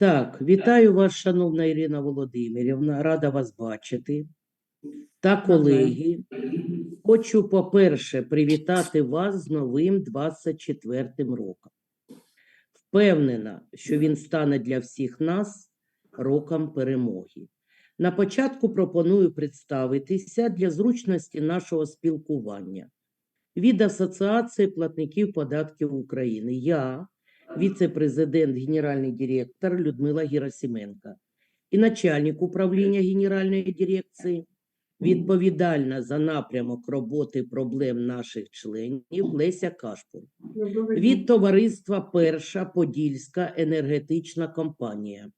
Так, вітаю вас, шановна Ірина Володимирівна. Рада вас бачити. Та колеги, хочу, по-перше, привітати вас з новим 24-м роком. Впевнена, що він стане для всіх нас роком перемоги. На початку пропоную представитися для зручності нашого спілкування. Від Асоціації платників податків України. Я, віце-президент, генеральний директор Людмила Герасименко і начальник управління Генеральної дирекції, відповідальна за напрямок роботи проблем наших членів Леся Кашпур. Від товариства Перша Подільська енергетична компанія.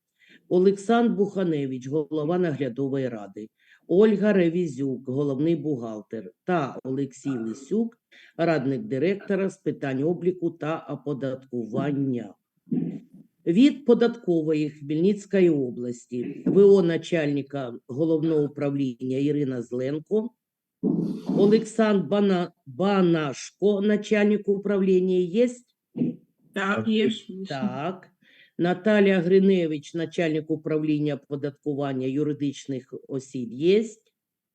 Олександр Буханевич, голова наглядової ради, Ольга Ревізюк, головний бухгалтер, та Олексій Лисюк, радник директора з питань обліку та оподаткування. Від податкової Хмельницької області ВО начальника головного управління Ірина Зленко, Олександр Бана... Банашко, начальник управління є? Так, є. Так. Наталія Гриневич, начальник управління оподаткування юридичних осіб є?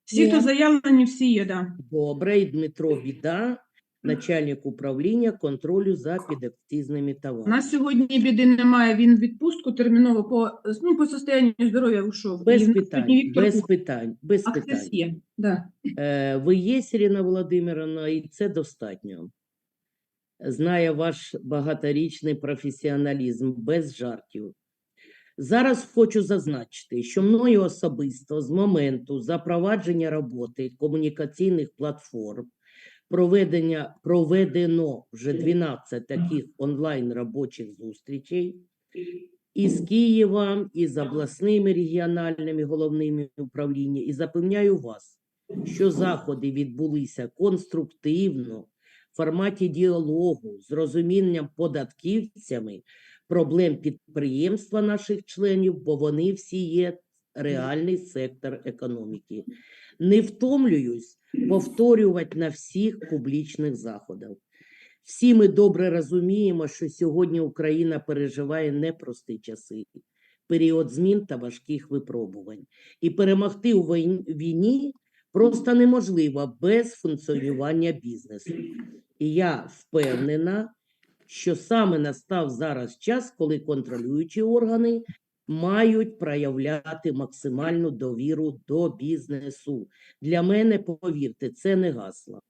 Всі, хто заявлені, всі є, да. Добре, і Дмитро Біда, начальник управління контролю за підакцизними У товарами. нас сьогодні біди немає, він в відпустку терміново по, ну, по состоянню здоров'я ушов. Без питань, без питань, без питань. є, да. Е, Ви є, Ірина Володимировна, і це достатньо. Знає ваш багаторічний професіоналізм без жартів. Зараз хочу зазначити, що мною особисто з моменту запровадження роботи комунікаційних платформ проведення, проведено вже 12 таких онлайн робочих зустрічей із Києва, із обласними регіональними головними управліннями. І запевняю вас, що заходи відбулися конструктивно, в форматі діалогу, з розумінням податківцями проблем підприємства наших членів, бо вони всі є реальний сектор економіки. Не втомлююсь повторювати на всіх публічних заходах. Всі ми добре розуміємо, що сьогодні Україна переживає непрості часи, період змін та важких випробувань. І перемогти у війні просто неможлива без функціонування бізнесу. І я впевнена, що саме настав зараз час, коли контролюючі органи мають проявляти максимальну довіру до бізнесу. Для мене, повірте, це не гасло.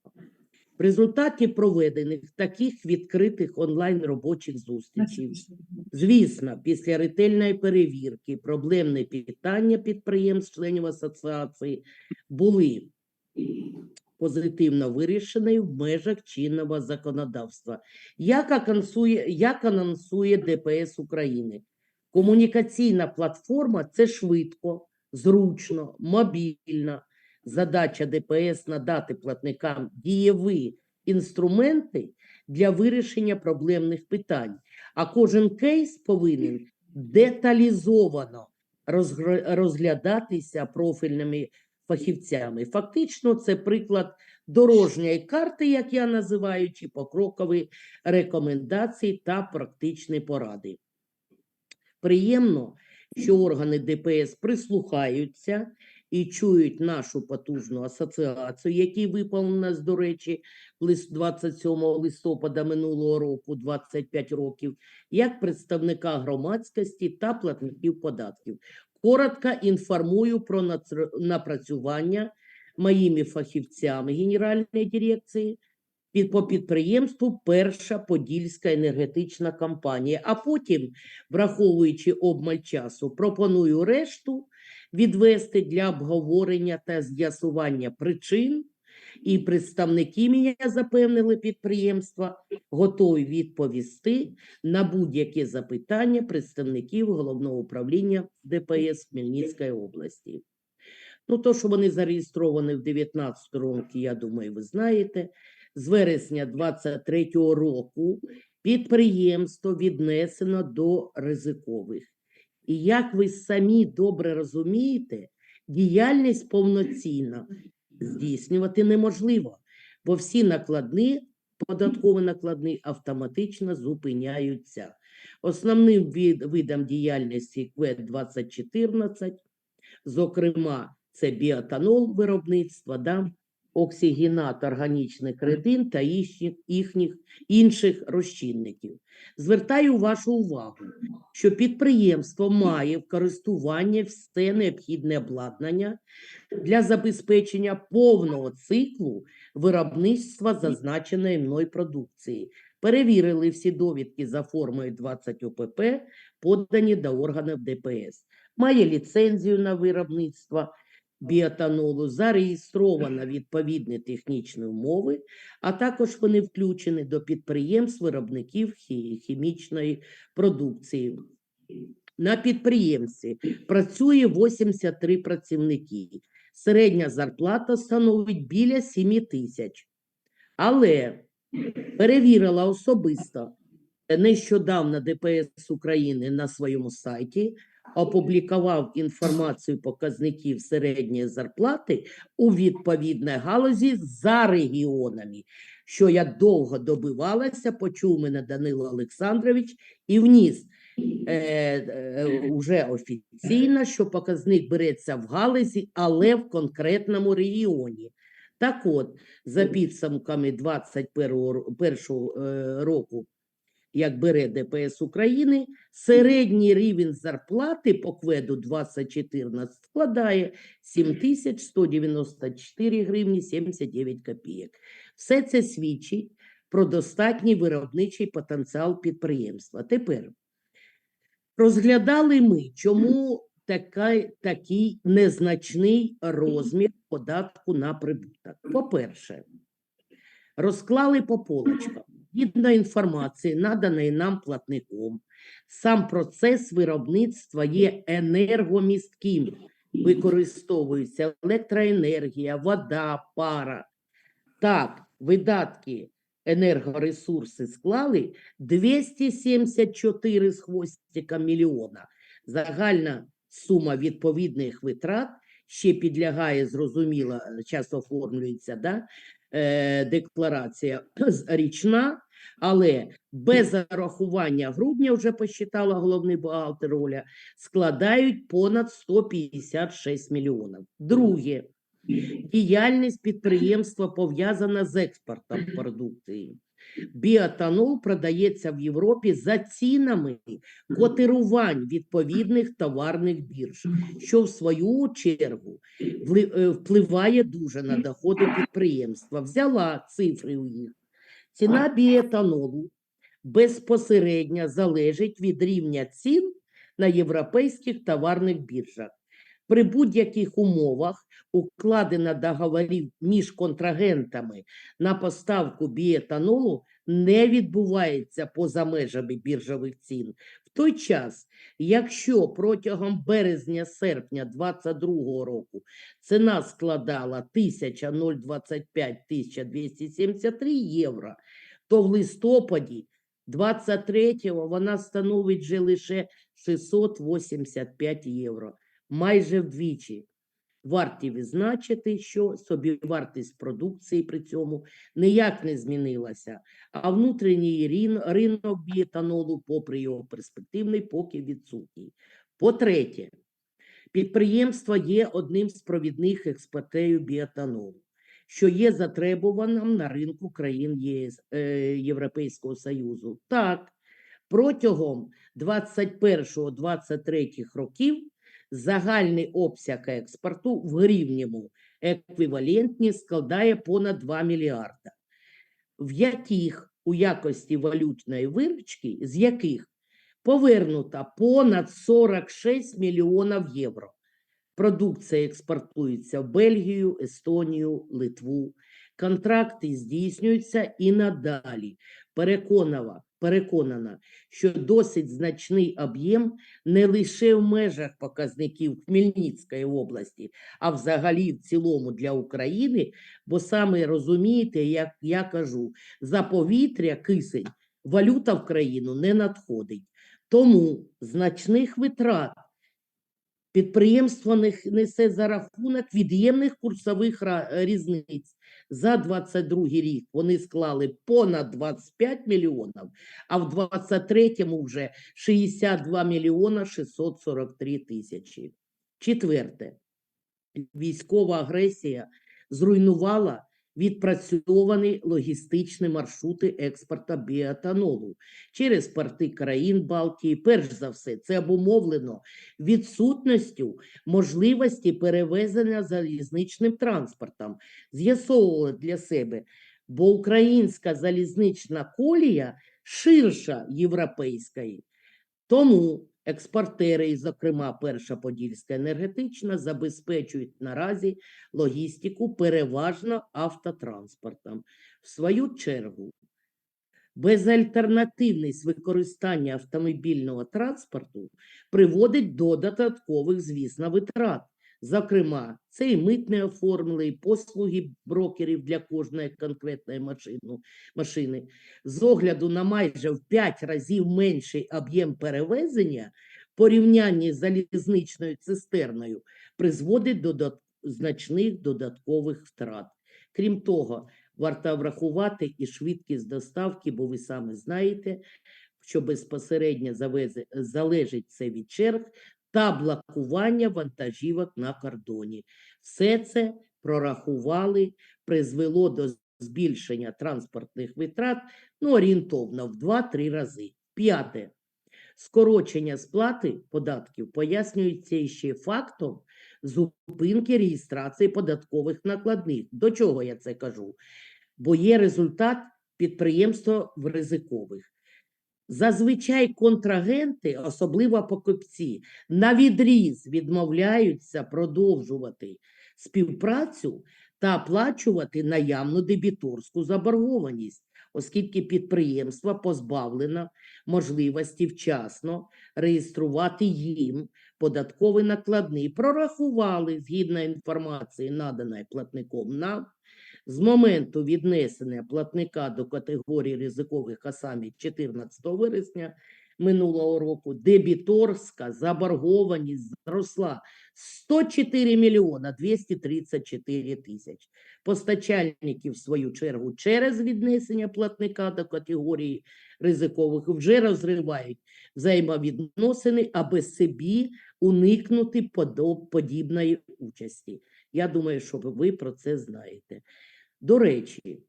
В результаті проведених таких відкритих онлайн робочих зустрічей Звісно, після ретельної перевірки проблемні питання підприємств, членів асоціації були позитивно вирішені в межах чинного законодавства. Як анонсує, як анонсує ДПС України? Комунікаційна платформа це швидко, зручно, мобільно. Задача ДПС надати платникам дієві інструменти для вирішення проблемних питань. А кожен кейс повинен деталізовано розглядатися профільними фахівцями. Фактично, це приклад дорожньої карти, як я називаю, чи покрокові рекомендації та практичні поради. Приємно, що органи ДПС прислухаються і чують нашу потужну асоціацію, який випав нас, до речі, лист 27 листопада минулого року, 25 років, як представника громадськості та платників податків. Коротко інформую про напрацювання моїми фахівцями Генеральної дирекції по підприємству Перша Подільська енергетична компанія. А потім, враховуючи обмаль часу, пропоную решту відвести для обговорення та з'ясування причин. І представники мене запевнили підприємства, готові відповісти на будь-які запитання представників головного управління ДПС Хмельницької області. Ну, то, що вони зареєстровані в 19 році, я думаю, ви знаєте. З вересня 23 року підприємство віднесено до ризикових. І як ви самі добре розумієте, діяльність повноцінна здійснювати неможливо, бо всі накладні, податкові накладні автоматично зупиняються. Основним видом діяльності КВЕД 2014, зокрема, це біотанол виробництва, да? Оксигенат органічних рідин та їхніх, їхніх інших розчинників. Звертаю вашу увагу, що підприємство має в користування все необхідне обладнання для забезпечення повного циклу виробництва зазначеної мною продукції. Перевірили всі довідки за формою 20 ОПП, подані до органів ДПС. Має ліцензію на виробництво біотанолу, зареєстровано відповідні технічні умови, а також вони включені до підприємств виробників хімічної продукції. На підприємстві працює 83 працівники. Середня зарплата становить біля 7 тисяч. Але перевірила особисто нещодавно ДПС України на своєму сайті опублікував інформацію показників середньої зарплати у відповідній галузі за регіонами, що я довго добивалася, почув мене Данило Олександрович і вніс е, е, уже офіційно, що показник береться в галузі, але в конкретному регіоні. Так от, за підсумками 21 ро- першого, е, року, як бере ДПС України, середній рівень зарплати по кведу 2014 складає 7194 гривні 79 копійок. Все це свідчить про достатній виробничий потенціал підприємства. Тепер розглядали ми, чому така, такий незначний розмір податку на прибуток. По-перше, розклали по полочкам. Згідно інформації, наданої нам платником, сам процес виробництва є енергомістким. Використовується електроенергія, вода, пара. Так, видатки енергоресурси склали 274 з хвостиком мільйона. Загальна сума відповідних витрат ще підлягає, зрозуміло, час оформлюється, да? е, декларація річна, але без зарахування грудня, вже посчитала головний бухгалтер Оля, складають понад 156 мільйонів. Друге, діяльність підприємства пов'язана з експортом продукції. Біотанол продається в Європі за цінами котирувань відповідних товарних бірж, що в свою чергу е, впливає дуже на доходи підприємства. Взяла цифри у їх. Ціна біетанолу безпосередньо залежить від рівня цін на європейських товарних біржах. При будь-яких умовах укладена договорів між контрагентами на поставку біетанолу не відбувається поза межами біржових цін. Той час, якщо протягом березня-серпня 2022 року ціна складала 1025 1273 євро, то в листопаді 23-го вона становить вже лише 685 євро, майже вдвічі. Варті відзначити, що собівартість продукції при цьому ніяк не змінилася, а внутрішній ринок біетанолу, попри його перспективний, поки відсутній. По-третє, підприємство є одним з провідних експортерів біетанолу, що є затребуваним на ринку країн ЄС, е, Європейського Союзу. Так, протягом 21-23 років загальний обсяг експорту в гривневому еквівалентні складає понад 2 мільярда, в яких у якості валютної виручки, з яких повернуто понад 46 мільйонів євро. Продукція експортується в Бельгію, Естонію, Литву. Контракти здійснюються і надалі. Переконана, переконана, що досить значний об'єм не лише в межах показників Хмельницької області, а взагалі в цілому для України, бо саме розумієте, як я кажу, за повітря кисень валюта в країну не надходить. Тому значних витрат Підприємство несе за рахунок від'ємних курсових е, різниць. За 22 рік вони склали понад 25 мільйонів, а в 23-му вже 62 мільйона 643 тисячі. Четверте. Військова агресія зруйнувала відпрацьовані логістичні маршрути експорту біоетанолу через порти країн Балтії. Перш за все, це обумовлено відсутністю можливості перевезення залізничним транспортом. З'ясовували для себе, бо українська залізнична колія ширша європейської. Тому експортери, і, зокрема, Перша Подільська енергетична, забезпечують наразі логістику переважно автотранспортом. В свою чергу, безальтернативність використання автомобільного транспорту приводить до додаткових, звісно, витрат. Зокрема, це і митне оформлення, і послуги брокерів для кожної конкретної машини. З огляду на майже в 5 разів менший об'єм перевезення порівнянні з залізничною цистерною призводить до значних додаткових втрат. Крім того, варто врахувати і швидкість доставки, бо ви самі знаєте, що безпосередньо залежить це від черг та блокування вантажівок на кордоні. Все це прорахували, призвело до збільшення транспортних витрат ну, орієнтовно в 2-3 рази. П'яте. Скорочення сплати податків пояснюється іще фактом зупинки реєстрації податкових накладних. До чого я це кажу? Бо є результат підприємства в ризикових. Зазвичай контрагенти, особливо покупці, на відріз відмовляються продовжувати співпрацю та оплачувати наявну дебіторську заборгованість, оскільки підприємство позбавлено можливості вчасно реєструвати їм податкові накладні. Прорахували, згідно інформації, наданої платником нам, з моменту віднесення платника до категорії ризикових, а саме 14 вересня минулого року, дебіторська заборгованість зросла 104 мільйона 234 тисяч. Постачальники, в свою чергу, через віднесення платника до категорії ризикових вже розривають взаємовідносини, аби собі уникнути подібної участі. Я думаю, що ви про це знаєте. До речі,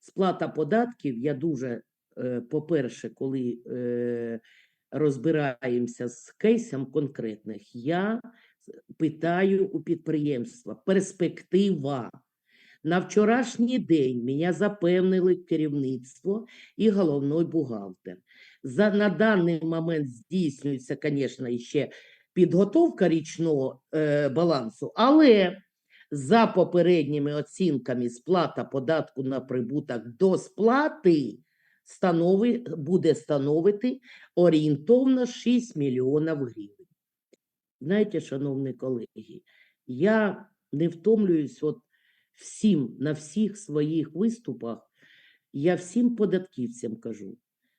сплата податків, я дуже, е, по-перше, коли е, розбираємося з кейсом конкретних, я питаю у підприємства перспектива. На вчорашній день мене запевнили керівництво і головний бухгалтер. За, на даний момент здійснюється, звісно, ще підготовка річного е, балансу, але за попередніми оцінками сплата податку на прибуток до сплати станови, буде становити орієнтовно 6 мільйонів гривень. Знаєте, шановні колеги, я не втомлююсь от всім на всіх своїх виступах, я всім податківцям кажу,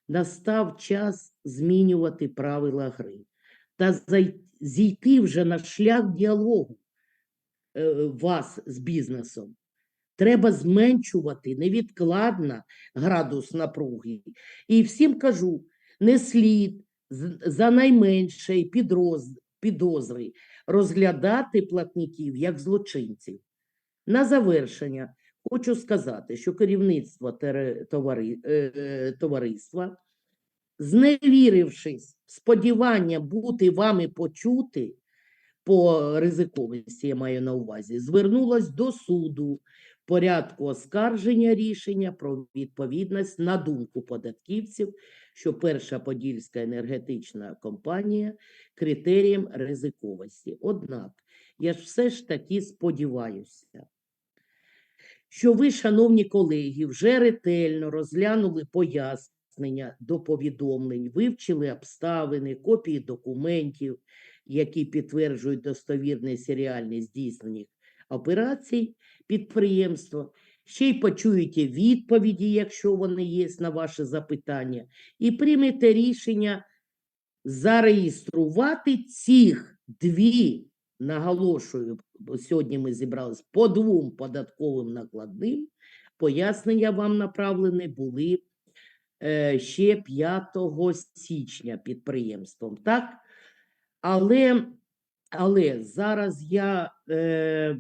настав час змінювати правила гри та зай- зійти вже на шлях діалогу вас з бізнесом. Треба зменшувати невідкладно градус напруги. І всім кажу, не слід за найменшої підозри розглядати платників як злочинців. На завершення хочу сказати, що керівництво товари, е, е, товариства, зневірившись сподівання бути вами почути по ризиковості, я маю на увазі, звернулось до суду порядку оскарження рішення про відповідність на думку податківців, що перша подільська енергетична компанія критерієм ризиковості. Однак, я ж все ж таки сподіваюся, що ви, шановні колеги, вже ретельно розглянули пояснення до повідомлень, вивчили обставини, копії документів, які підтверджують достовірність і реальність здійснених операцій підприємства, ще й почуєте відповіді, якщо вони є на ваші запитання, і приймете рішення зареєструвати цих дві, наголошую, бо сьогодні ми зібрались по двом податковим накладним. Пояснення вам направлені були е, ще 5 січня підприємством, так? Але, але зараз я е,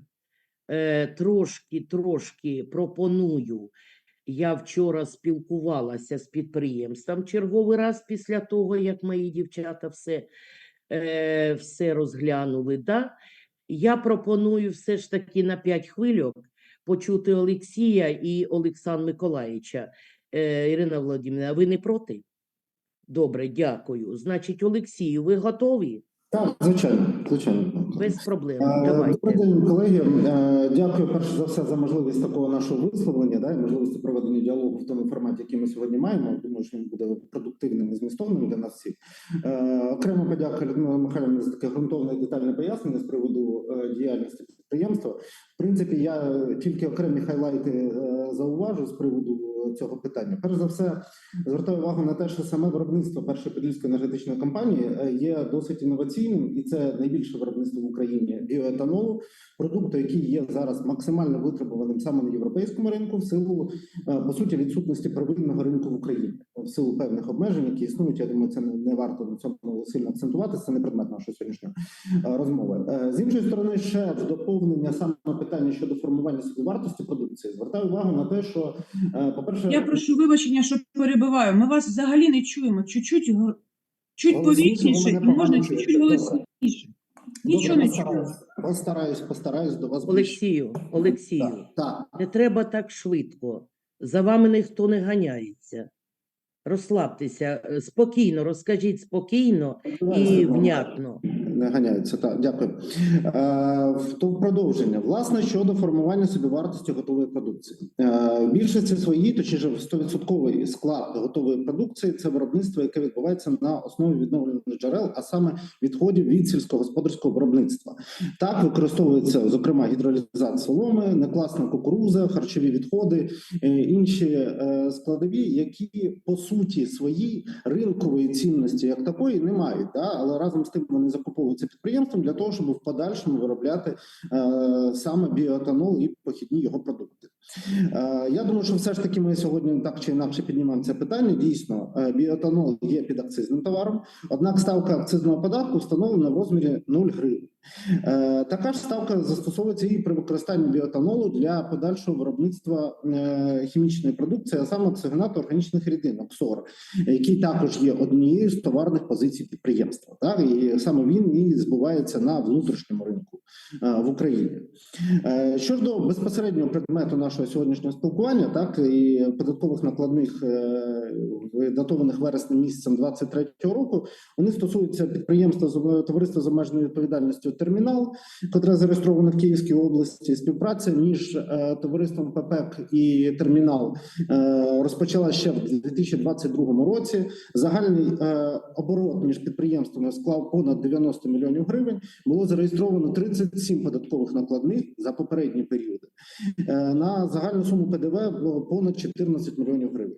е, трошки, трошки пропоную. Я вчора спілкувалася з підприємством черговий раз після того, як мої дівчата все, е, все розглянули. Да? Я пропоную все ж таки на 5 хвильок почути Олексія і Олександра Миколаївича. Е, Ірина Володимирівна, ви не проти? Добре, дякую. Значить, Олексію, ви готові? Так, звичайно, звичайно. Без проблем. Е, Давайте. Добрий день, колеги. Е, Дякую перш за все за можливість такого нашого висловлення, да, і можливості проведення діалогу в тому форматі, який ми сьогодні маємо. Думаю, що він буде продуктивним і змістовним для нас всіх. Окремо Окрема подяка Людмила Михайлівна за таке ґрунтовне і детальне пояснення з приводу е, діяльності підприємства. В принципі, я тільки окремі хайлайти е, зауважу з приводу цього питання. Перш за все, звертаю увагу на те, що саме виробництво першої подільської енергетичної компанії е, є досить інноваційним, і це найбільше виробництво в Україні біоетанолу, продукту, який є зараз максимально витребуваним саме на європейському ринку, в силу е, по суті відсутності первинного ринку в Україні, в силу певних обмежень, які існують. Я думаю, це не, не варто на цьому сильно акцентуватися. Це не предмет нашої сьогоднішньої е, розмови. Е, З іншої сторони, ще в доповнення саме питання щодо формування собівартості продукції. Звертаю увагу на те, що е, по перше, Я прошу вибачення, що перебиваю. Ми вас взагалі не чуємо. Чуть-чуть, чуть повільніше і можна чуть-чуть голосніше. Нічого Добре, не чую. постараюсь. Постараюсь, до вас. Олексію, Олексію, Так, так. не треба так швидко. За вами ніхто не ганяється. Розслабтеся, е, спокійно, розкажіть спокійно і внятно. Не ганяються. Так, дякую. Е, в- то продовження. Власне, щодо формування собівартості готової продукції. Е, більшості своїй, точніше, в 100% склад готової продукції це виробництво, яке відбувається на основі відновлених джерел, а саме відходів від сільськогосподарського виробництва. Так використовується, зокрема, гідролізат соломи, некласна кукуруза, харчові відходи, е, інші е, складові, які по суті своїй ринкової цінності як такої не мають. Да? Але разом з тим вони закуповуються підприємством для того, щоб в подальшому виробляти е, саме біоетанол і похідні його продукти. Е, я думаю, що все ж таки ми сьогодні так чи інакше піднімаємо це питання. Дійсно, е, біоетанол є підакцизним товаром, однак ставка акцизного податку встановлена в розмірі 0 гривень. Е, Така ж ставка застосовується і при використанні біоетанолу для подальшого виробництва хімічної продукції, а саме оксигенату органічних рідин КСОР, який також є однією з товарних позицій підприємства. Так і саме він і збувається на внутрішньому ринку в Україні. Щодо безпосереднього предмету нашого сьогоднішнього спілкування, так і податкових накладних е, датованих вереснем місяцем 23-го року, вони стосуються підприємства з товариства з обмеженою відповідальністю термінал, котре зареєстровано в Київській області. Співпраця між е, товариством ППЕК і термінал е, розпочала ще в 2022 році. Загальний оборот між підприємствами склав понад 90 мільйонів гривень. Було зареєстровано 37 податкових накладних за попередні періоди. Е, загальну суму ПДВ понад 14 мільйонів гривень.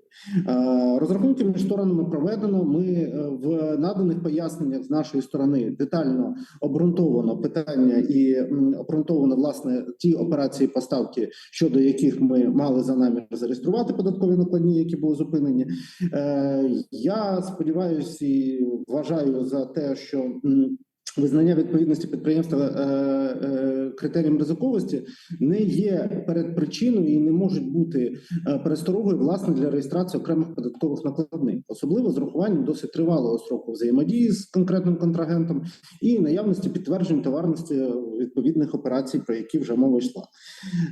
Е, Розрахунки між сторонами проведено. Ми е, в наданих поясненнях з нашої сторони детально обґрунтовано питання і обґрунтовано власне ті операції поставки, щодо яких ми мали за намір зареєструвати податкові накладні, які були зупинені. Е, Я сподіваюся і вважаю за те, що Визнання відповідності підприємства е, е, критеріям ризиковості не є передпричиною і не можуть бути е, пересторогою власне для реєстрації окремих податкових накладних, особливо з урахуванням досить тривалого строку взаємодії з конкретним контрагентом і наявності підтверджень товарності відповідних операцій, про які вже мова йшла.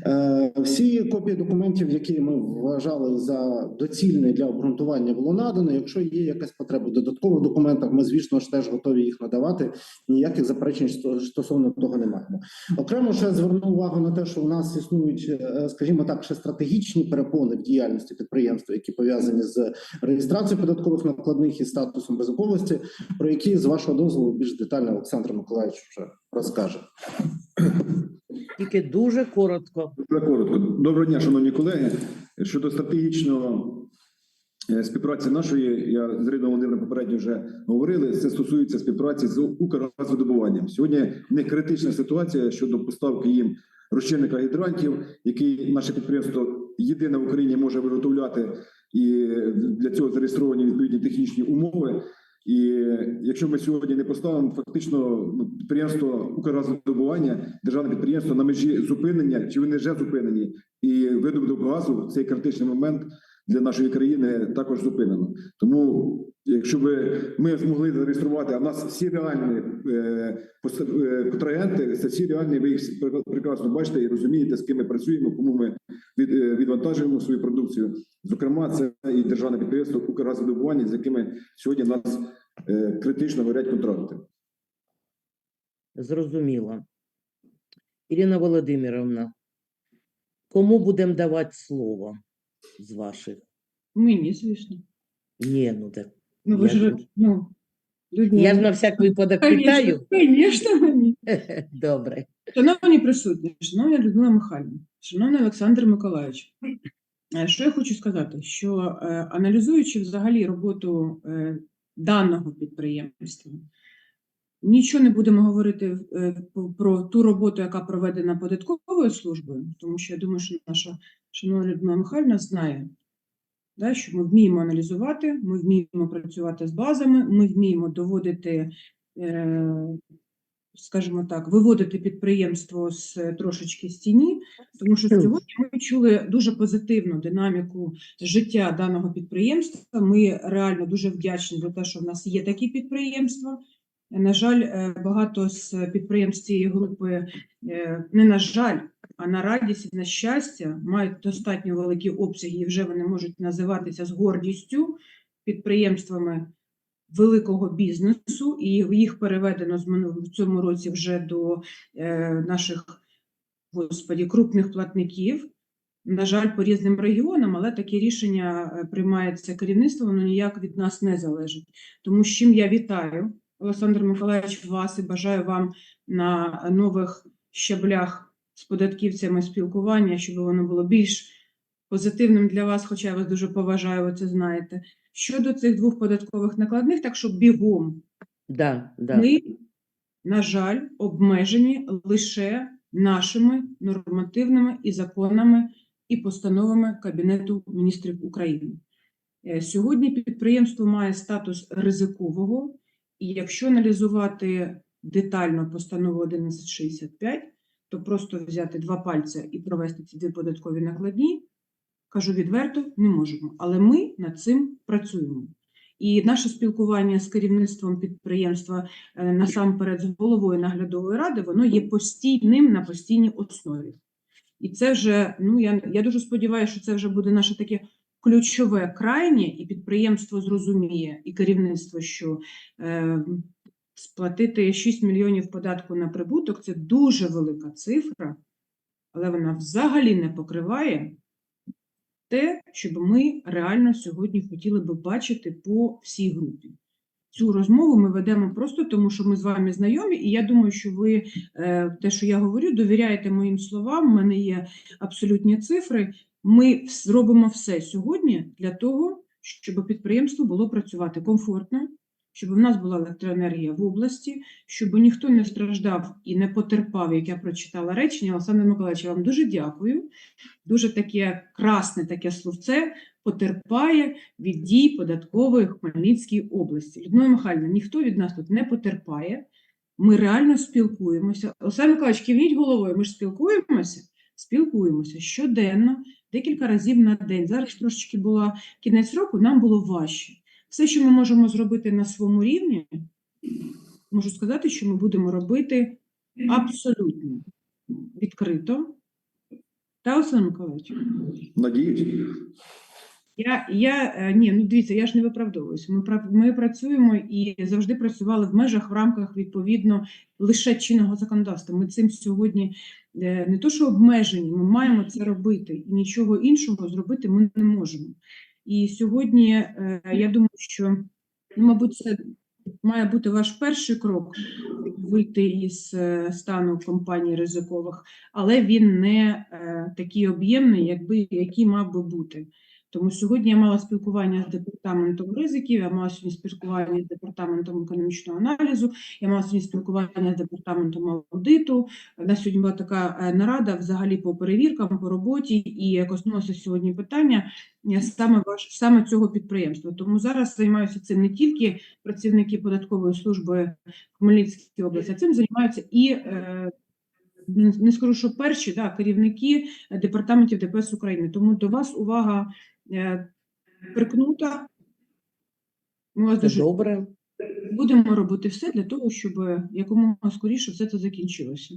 Е, Всі копії документів, які ми вважали за доцільне для обґрунтування, було надано. Якщо є якась потреба в додаткових документах, ми звісно ж теж готові їх надавати. Ніяких заперечень стосовно того не маємо. Окремо ще зверну увагу на те, що у нас існують, е, скажімо так, ще стратегічні перепони в діяльності підприємства, які пов'язані з реєстрацією податкових накладних і статусом ризиковості, про які з вашого дозволу більш детально Олександр Миколаївич вже розкаже. Тільки дуже коротко. Дуже коротко. Доброго дня, шановні колеги. Щодо стратегічного е, співпраці нашої, я з Іриною Володимиром попередньо вже говорили. Це стосується співпраці з Укргазвидобуванням. Сьогодні них критична ситуація щодо поставки їм розчинника гідрантів, який наше підприємство єдине в Україні може виготовляти, і для цього зареєстровані відповідні технічні умови. І якщо ми сьогодні не поставимо, фактично ну, підприємство Укргазвидобування, державне підприємство на межі зупинення, чи вони вже зупинені, і видобуток газу в цей критичний момент для нашої країни також зупинено. Тому, якщо би ми змогли зареєструвати, а в нас всі реальні е, е, контрагенти, це всі реальні, ви їх прекрасно бачите і розумієте, з ким ми працюємо, кому ми е, відвантажуємо свою продукцію. Зокрема, це і державне підприємство Укргазвидобування, з якими сьогодні нас критично горять контракти. Зрозуміло. Ірина Володимировна, кому будемо давати слово з ваших? Мені, звісно. Ні, ну так. Ну, ви Я ж, ну, Я ж на всяк випадок питаю. Звісно, мені. Добре. Шановні присутні, шановна Людмила Михайлівна, шановний Олександр Миколаївич, е, що я хочу сказати, що е, аналізуючи взагалі роботу е, даного підприємства, нічого не будемо говорити про ту роботу, яка проведена податковою службою, тому що я думаю, що наша шановна Людмила Михайлівна знає, да, що ми вміємо аналізувати, ми вміємо працювати з базами, ми вміємо доводити е, скажімо так, виводити підприємство з е, трошечки з тіні, тому що сьогодні ми чули дуже позитивну динаміку життя даного підприємства. Ми реально дуже вдячні за те, що в нас є такі підприємства. На жаль, е, багато з підприємств цієї групи не на жаль, на радість і на щастя мають достатньо великі обсяги, і вже вони можуть називатися з гордістю підприємствами великого бізнесу, і їх переведено в цьому році вже до е, наших господі, крупних платників. На жаль, по різним регіонам, але таке рішення е, приймається керівництвом, воно ніяк від нас не залежить. Тому з чим я вітаю, Олександр Миколаївич, вас і бажаю вам на нових щаблях з податківцями спілкування, щоб воно було більш позитивним для вас, хоча я вас дуже поважаю, ви це знаєте. Щодо цих двох податкових накладних, так що бігом Да, да. ми, на жаль, обмежені лише нашими нормативними і законами і постановами Кабінету міністрів України. Е, Сьогодні підприємство має статус ризикового, і якщо аналізувати детально постанову 1165, то просто взяти два пальця і провести ці дві податкові накладні, кажу відверто, не можемо. Але ми над цим працюємо. І наше спілкування з керівництвом підприємства е, насамперед з головою наглядової ради, воно є постійним на постійній основі. І це вже, ну я, я дуже сподіваюся, що це вже буде наше таке ключове крайнє, і підприємство зрозуміє, і керівництво, що е, сплатити 6 мільйонів податку на прибуток це дуже велика цифра, але вона взагалі не покриває те, щоб ми реально сьогодні хотіли би бачити по всій групі. Цю розмову ми ведемо просто тому, що ми з вами знайомі, і я думаю, що ви е, те, що я говорю, довіряєте моїм словам. У мене є абсолютні цифри. Ми зробимо все сьогодні для того, щоб підприємство було працювати комфортно, щоб в нас була електроенергія в області, щоб ніхто не страждав і не потерпав, як я прочитала речення. Олександр Миколаївич, я вам дуже дякую. Дуже таке красне таке словце потерпає від дій податкової в Хмельницькій області. Людмила Михайлівна, ніхто від нас тут не потерпає. Ми реально спілкуємося. Олександр Миколаївич, кивніть головою. Ми ж спілкуємося, спілкуємося щоденно, декілька разів на день. Зараз трошечки була кінець року, нам було важче. Все, що ми можемо зробити на своєму рівні, можу сказати, що ми будемо робити абсолютно відкрито. Та, Олександр Миколаївич? Надіюсь. Я, я е, ні, ну дивіться, я ж не виправдовуюсь. Ми ми працюємо і завжди працювали в межах в рамках відповідно лише чинного законодавства. Ми цим сьогодні е, не то, що обмежені, ми маємо це робити, і нічого іншого зробити ми не можемо. І сьогодні е, я думаю, що ну, мабуть, це має бути ваш перший крок вийти із е, стану компаній ризикових, але він не е, такий об'ємний, якби який мав би бути. Тому сьогодні я мала спілкування з департаментом ризиків, я мала сьогодні спілкування з департаментом економічного аналізу, я мала сьогодні спілкування з департаментом аудиту. У нас сьогодні була така е, нарада взагалі по перевіркам, по роботі, і коснулося сьогодні питання е, саме ваш саме цього підприємства. Тому зараз займаються цим не тільки працівники податкової служби Хмельницької області, а цим займаються і е, не скажу, що перші да, керівники департаментів ДПС України. Тому до вас увага прикнута. Ми вас дуже добре. будемо робити все для того, щоб якомога скоріше все це закінчилося.